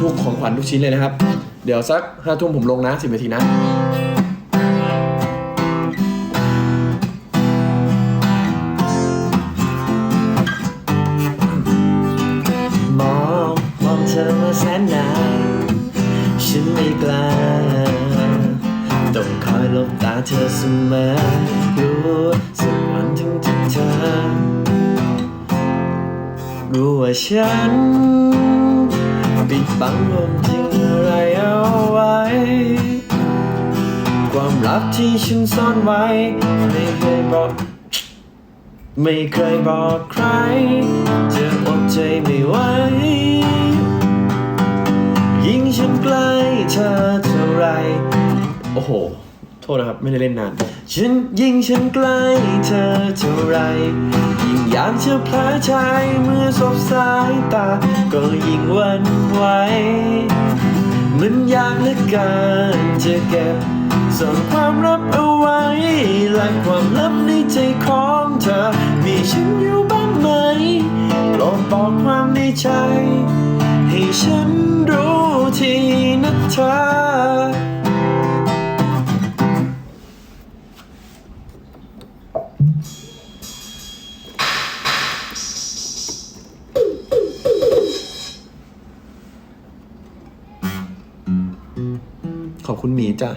ทุกของขวัญทุกชิ้นเลยนะครับ เดี๋ยวสักห้าทุ่มผมลงนะสิบนาทีนะมองมองเธอมาแสนนานฉันไม่กล้าต้องคอยหลบตาเธอเสมอกลัวสักวันถึงจะเธอรู้ว่าฉัน ปิดบังความจริงอะไรเอาไว้ ความลับที่ฉันซ่อนไว้ ไม่เคยบอก ไม่เคยบอกใคร จะอดใจไม่ไหว ยิ่งฉันใกล้เธอเท่าไร โอ้โห โทษนะครับ ไม่ได้เล่นนาน ฉันยิ่งฉันใกล้เธอเท่าไร ยิ่งอยากจะพลาดใจเมื่อสบสายตา ก็ยิ่งวันไหวมันยากเหลือเกินจะเก็บซ่อนความลับเอาไว้และความลับในใจของเธอ มีฉันอยู่บ้างไหมโปรดบอกความในใจ ให้ฉันรู้ทีนะเธอ ขอบคุณหมีจ้ะ